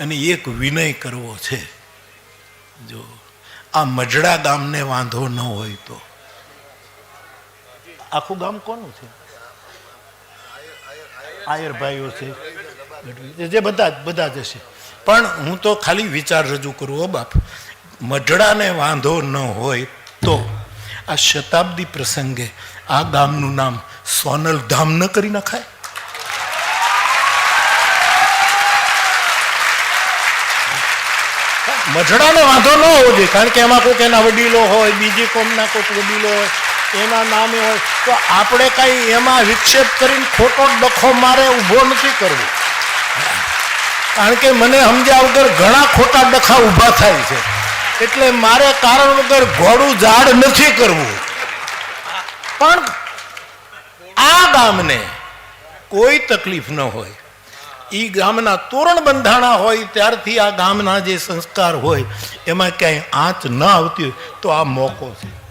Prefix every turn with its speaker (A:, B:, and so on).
A: અને એક વિનય કરવો છે. જો આ મજડા ગામને વાંધો ન હોય તો. આખું ગામ કોનું છે? આયર ભાઈઓ છે જે બધા બધા જ હશે. પણ હું તો ખાલી વિચાર રજૂ કરું, હો બાપ. મઢડાને વાંધો ન હોય તો આ શતાબ્દી પ્રસંગે આ ગામનું નામ સોનલ ધામ ન કરી નખાય? મઢડાને વાંધો ન હોવો જોઈએ, કારણ કે એમાં કોઈક એના વડીલો હોય, બીજી કોમના કોઈક વડીલો હોય, એના નામે હોય, તો આપણે કાંઈ એમાં વિક્ષેપ કરીને ખોટો ડખો મારે ઊભો નથી કરવો. કારણ કે મને સમજ્યા વગર ઘણા ખોટા ડખા ઊભા થાય છે. એટલે મારે કારણ વગર ઘોડું ઝાડ નથી કરવું. પણ આ ગામને કોઈ તકલીફ ન હોય. એ ગામના તોરણ બંધાણા હોય, ત્યારથી આ ગામના જે સંસ્કાર હોય, એમાં ક્યાંય આંચ ન આવતી તો આ મોકો છે.